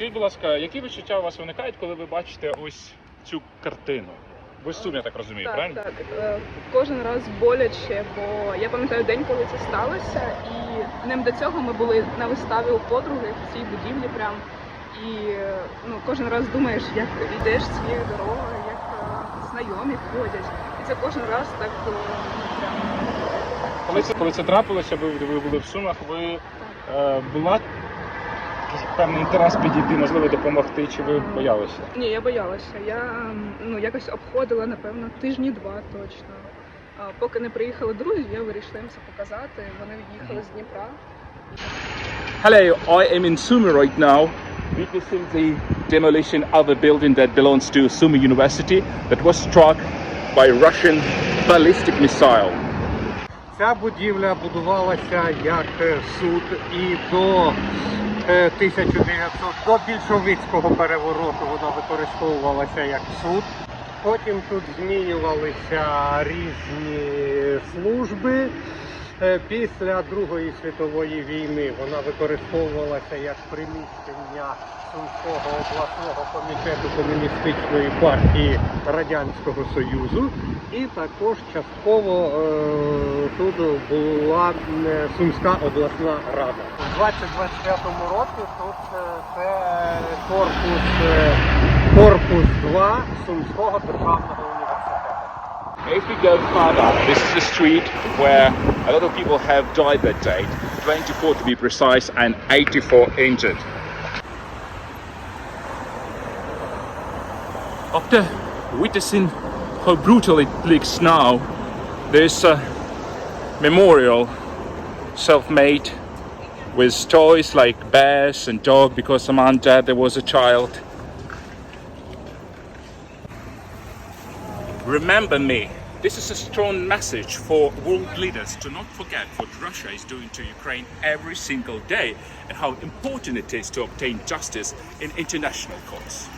Скажіть, будь ласка, які відчуття у вас виникають, коли ви бачите ось цю картину? Ви Сум, я так розумію, Так, правильно? так. Е, Кожен раз боляче, бо я пам'ятаю день, коли це сталося, і ним до цього ми були на виставі у подруги в цій будівлі прям. І е, ну, кожен раз думаєш, як йдеш цією дорогою, як е, знайомі ходять. І це кожен раз так е, прям. Коли це, коли це трапилося, ви, ви були в Сумах, ви е, була певний інтерес підійти, можливо, допомогти, чи ви боялися? Ні, я боялася. Я ну, якось обходила, напевно, тижні два точно. А поки не приїхали друзі, я вирішила їм це показати. Вони їхали з Дніпра. Hello, I am in Sumy right now, witnessing the demolition of a building that belongs to Sumy University that was struck by Russian ballistic missile. Ця будівля будувалася як е, суд і до 1900, до більшовицького перевороту вона використовувалася як суд. Потім тут змінювалися різні служби. Е, Після Другої світової війни вона використовувалася як приміщення Сумського обласного комітету комуністичної партії Радянського Союзу, і також частково е, тут була е, Сумська обласна рада. У 2025 році тут е, це корпус, е, корпус 2 Сумського державного університету. If we go further, this is the street where a lot of people have died that day, 24 to be precise, and 84 injured. After witnessing how brutal it looks now, there's a memorial self-made with toys like bears and dog because Amanda there was a child. Remember me. This is a strong message for world leaders to not forget what Russia is doing to Ukraine every single day and how important it is to obtain justice in international courts.